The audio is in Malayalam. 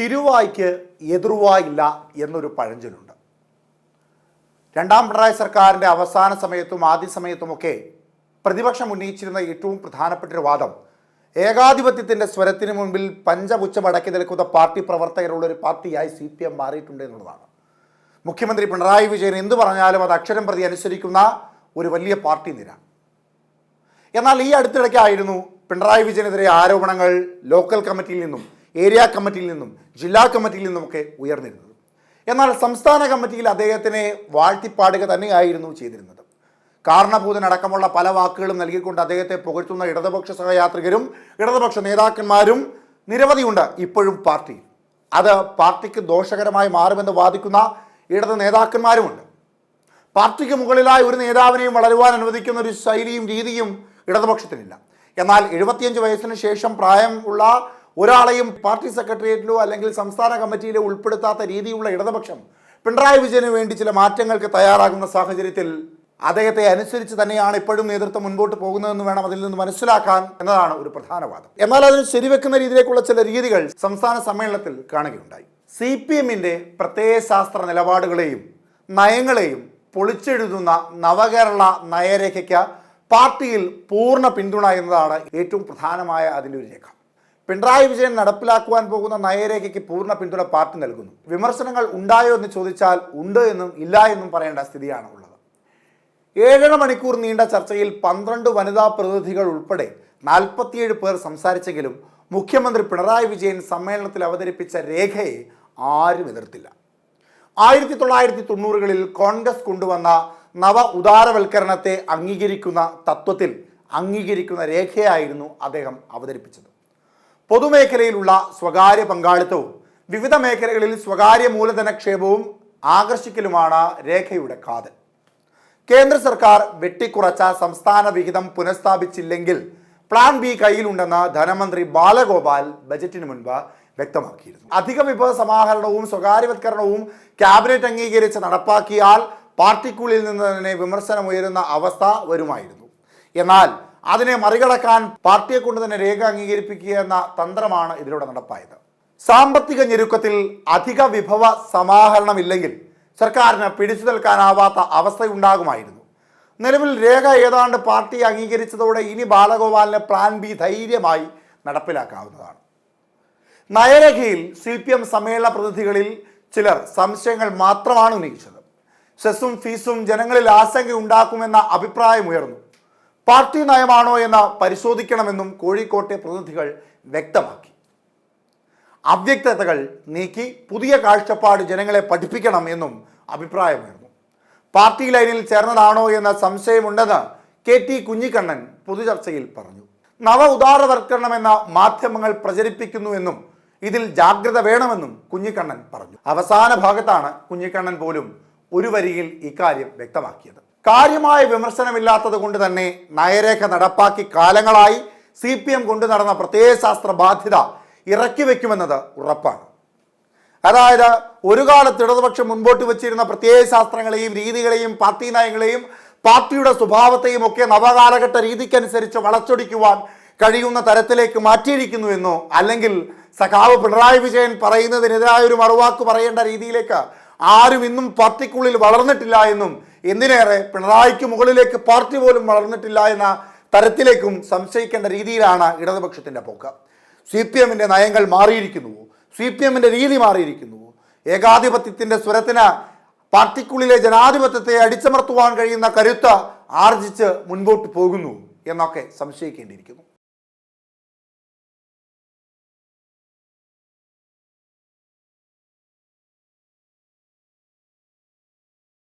തിരുവായ്ക്ക് എതിർവായില്ല എന്നൊരു പഴഞ്ചൊല്ലുണ്ട്. രണ്ടാം പിണറായി സർക്കാരിന്റെ അവസാന സമയത്തും ആദ്യ സമയത്തുമൊക്കെ പ്രതിപക്ഷം ഉന്നയിച്ചിരുന്ന ഏറ്റവും പ്രധാനപ്പെട്ട ഒരു വാദം ഏകാധിപത്യത്തിന്റെ സ്വരത്തിന് മുൻപിൽ പഞ്ചപുച്ചമടക്കി നിൽക്കുന്ന പാർട്ടി പ്രവർത്തകരുള്ള ഒരു പാർട്ടിയായി സി പി എം മാറിയിട്ടുണ്ട് എന്നുള്ളതാണ്. മുഖ്യമന്ത്രി പിണറായി വിജയൻ എന്തു പറഞ്ഞാലും അത് അക്ഷരം പ്രതി അനുസരിക്കുന്ന ഒരു വലിയ പാർട്ടി നിര. എന്നാൽ ഈ അടുത്തിടയ്ക്കായിരുന്നു പിണറായി വിജയനെതിരെ ആരോപണങ്ങൾ ലോക്കൽ കമ്മിറ്റിയിൽ നിന്നും ഏരിയ കമ്മിറ്റിയിൽ നിന്നും ജില്ലാ കമ്മിറ്റിയിൽ നിന്നുമൊക്കെ ഉയർന്നിരുന്നത്. എന്നാൽ സംസ്ഥാന കമ്മിറ്റിയിൽ അദ്ദേഹത്തിനെ വാഴ്ത്തിപ്പാടുക തന്നെയായിരുന്നു ചെയ്തിരുന്നത്. കാരണഭൂതനടക്കമുള്ള പല വാക്കുകളും നൽകിക്കൊണ്ട് അദ്ദേഹത്തെ പുകഴ്ത്തുന്ന ഇടതുപക്ഷ സഹയാത്രികരും ഇടതുപക്ഷ നേതാക്കന്മാരും നിരവധിയുണ്ട് ഇപ്പോഴും പാർട്ടി അത് പാർട്ടിക്ക് ദോഷകരമായി മാറുമെന്ന് വാദിക്കുന്ന ഇടത് നേതാക്കന്മാരുമുണ്ട്. പാർട്ടിക്ക് മുകളിലായി ഒരു നേതാവിനെയും വളരുവാൻ അനുവദിക്കുന്ന ഒരു ശൈലിയും രീതിയും ഇടതുപക്ഷത്തിനില്ല. എന്നാൽ എഴുപത്തിയഞ്ച് വയസ്സിന് ശേഷം പ്രായം ഉള്ള ഒരാളെയും പാർട്ടി സെക്രട്ടേറിയറ്റിലോ അല്ലെങ്കിൽ സംസ്ഥാന കമ്മിറ്റിയിലോ ഉൾപ്പെടുത്താത്ത രീതിയിലുള്ള ഇടതുപക്ഷം പിണറായി വിജയന് വേണ്ടി ചില മാറ്റങ്ങൾക്ക് തയ്യാറാകുന്ന സാഹചര്യത്തിൽ അദ്ദേഹത്തെ അനുസരിച്ച് തന്നെയാണ് ഇപ്പോഴും നേതൃത്വം മുൻപോട്ട് പോകുന്നതെന്ന് വേണം അതിൽ നിന്ന് മനസ്സിലാക്കാൻ എന്നതാണ് ഒരു പ്രധാന വാദം. എന്നാൽ അതിന് ശരിവെക്കുന്ന രീതിയിലേക്കുള്ള ചില രീതികൾ സംസ്ഥാന സമ്മേളനത്തിൽ കാണുകയുണ്ടായി. സി പി എമ്മിന്റെ പ്രത്യയശാസ്ത്ര നിലപാടുകളെയും നയങ്ങളെയും പൊളിച്ചെഴുതുന്ന നവകേരള നയരേഖയ്ക്ക് പാർട്ടിയിൽ പൂർണ പിന്തുണ എന്നതാണ് ഏറ്റവും പ്രധാനമായ അതിന്റെ ഒരു രേഖ. പിണറായി വിജയൻ നടപ്പിലാക്കുവാൻ പോകുന്ന നയരേഖയ്ക്ക് പൂർണ പിന്തുണ പാർട്ടി നൽകുന്നു. വിമർശനങ്ങൾ ഉണ്ടായോ എന്ന് ചോദിച്ചാൽ ഉണ്ട് എന്നും ഇല്ല എന്നും പറയേണ്ട സ്ഥിതിയാണ് ഉള്ളത് ഏഴര മണിക്കൂർ നീണ്ട ചർച്ചയിൽ പന്ത്രണ്ട് വനിതാ പ്രതിനിധികൾ ഉൾപ്പെടെ നാൽപ്പത്തിയേഴ് പേർ സംസാരിച്ചെങ്കിലും മുഖ്യമന്ത്രി പിണറായി വിജയൻ സമ്മേളനത്തിൽ അവതരിപ്പിച്ച രേഖയെ ആരും എതിർത്തില്ല. ആയിരത്തി തൊള്ളായിരത്തി തൊണ്ണൂറുകളിൽ കോൺഗ്രസ് കൊണ്ടുവന്ന നവ ഉദാരവൽക്കരണത്തെ അംഗീകരിക്കുന്ന തത്വത്തിൽ അംഗീകരിക്കുന്ന രേഖയായിരുന്നു അദ്ദേഹം അവതരിപ്പിച്ചത്. പൊതുമേഖലയിലുള്ള സ്വകാര്യ പങ്കാളിത്തവും വിവിധ മേഖലകളിൽ സ്വകാര്യ മൂലധനക്ഷേപവും ആകർഷിക്കലുമാണ് രേഖയുടെ കാതൽ. കേന്ദ്ര സർക്കാർ വെട്ടിക്കുറച്ച സംസ്ഥാന വിഹിതം പുനഃസ്ഥാപിച്ചില്ലെങ്കിൽ പ്ലാൻ ബി കയ്യിലുണ്ടെന്ന് ധനമന്ത്രി ബാലഗോപാൽ ബജറ്റിന് മുൻപ് വ്യക്തമാക്കിയിരുന്നു. അധിക വിഭവ സമാഹരണവും സ്വകാര്യവത്കരണവും ക്യാബിനറ്റ് അംഗീകരിച്ച് നടപ്പാക്കിയാൽ പാർട്ടിക്കുള്ളിൽ നിന്ന് തന്നെ വിമർശനമുയരുന്ന അവസ്ഥ വരുമായിരുന്നു. എന്നാൽ അതിനെ മറികടക്കാൻ പാർട്ടിയെ കൊണ്ട് തന്നെ രേഖ അംഗീകരിപ്പിക്കുക എന്ന തന്ത്രമാണ് ഇതിലൂടെ നടപ്പായത്. സാമ്പത്തിക ഞെരുക്കത്തിൽ അധിക വിഭവ സമാഹരണമില്ലെങ്കിൽ സർക്കാരിന് പിടിച്ചു നിൽക്കാനാവാത്ത അവസ്ഥയുണ്ടാകുമായിരുന്നു. നിലവിൽ രേഖ ഏതാണ്ട് പാർട്ടി അംഗീകരിച്ചതോടെ ഇനി ബാലഗോപാലിന് പ്ലാൻ ബി ധൈര്യമായി നടപ്പിലാക്കാവുന്നതാണ്. നയരേഖയിൽ സി പി എം സമ്മേളന പ്രതിനിധികളിൽ ചിലർ സംശയങ്ങൾ മാത്രമാണ് ഉന്നയിച്ചത്. സെസ്സും ഫീസും ജനങ്ങളിൽ ആശങ്ക ഉണ്ടാക്കുമെന്ന അഭിപ്രായമുയർന്നു പാർട്ടി നയമാണോ എന്ന് പരിശോധിക്കണമെന്നും കോഴിക്കോട്ടെ പ്രതിനിധികൾ വ്യക്തമാക്കി. അവ്യക്തതകൾ നീക്കി പുതിയ കാഴ്ചപ്പാട് ജനങ്ങളെ പഠിപ്പിക്കണം എന്നും അഭിപ്രായമുയർന്നു. പാർട്ടി ലൈനിൽ ചേർന്നതാണോ എന്ന സംശയമുണ്ടെന്ന് കെ ടി കുഞ്ഞിക്കണ്ണൻ പൊതുചർച്ചയിൽ പറഞ്ഞു. നവ ഉദാരവൽക്കരണമെന്ന മാധ്യമങ്ങൾ പ്രചരിപ്പിക്കുന്നുവെന്നും ഇതിൽ ജാഗ്രത വേണമെന്നും കുഞ്ഞിക്കണ്ണൻ പറഞ്ഞു. അവസാന ഭാഗത്താണ് കുഞ്ഞിക്കണ്ണൻ പോലും ഒരു വരിയിൽ ഇക്കാര്യം വ്യക്തമാക്കിയത്. കാര്യമായ വിമർശനമില്ലാത്തത് കൊണ്ട് തന്നെ നയരേഖ നടപ്പാക്കി കാലങ്ങളായി സി പി എം കൊണ്ടു നടന്ന പ്രത്യയശാസ്ത്ര ബാധ്യത ഇറക്കി വയ്ക്കുമെന്നത് ഉറപ്പാണ്. അതായത് ഒരു കാലത്ത് ഇടതുപക്ഷം മുൻപോട്ട് വെച്ചിരുന്ന പ്രത്യയശാസ്ത്രങ്ങളെയും രീതികളെയും പാർട്ടി നയങ്ങളെയും പാർട്ടിയുടെ സ്വഭാവത്തെയും ഒക്കെ നവകാലഘട്ട രീതിക്കനുസരിച്ച് വളച്ചൊടിക്കുവാൻ കഴിയുന്ന തരത്തിലേക്ക് മാറ്റിയിരിക്കുന്നു എന്നോ അല്ലെങ്കിൽ സഖാവ് പിണറായി വിജയൻ പറയുന്നതിനെതിരായ ഒരു മറുവാക്ക് പറയേണ്ട രീതിയിലേക്ക് ആരും ഇന്നും പാർട്ടിക്കുള്ളിൽ വളർന്നിട്ടില്ല എന്നും എന്തിനേറെ പിണറായിക്ക് മുകളിലേക്ക് പാർട്ടി പോലും വളർന്നിട്ടില്ല എന്ന തരത്തിലേക്കും സംശയിക്കേണ്ട രീതിയിലാണ് ഇടതുപക്ഷത്തിന്റെ പോക്ക്. സി പി എമ്മിന്റെ നയങ്ങൾ മാറിയിരിക്കുന്നുവോ സി പി എമ്മിന്റെ രീതി മാറിയിരിക്കുന്നുവോ ഏകാധിപത്യത്തിന്റെ സ്വരത്തിന് പാർട്ടിക്കുള്ളിലെ ജനാധിപത്യത്തെ അടിച്ചമർത്തുവാൻ കഴിയുന്ന കരുത്ത് ആർജിച്ച് മുൻപോട്ട് പോകുന്നു എന്നൊക്കെ സംശയിക്കേണ്ടിയിരിക്കുന്നു.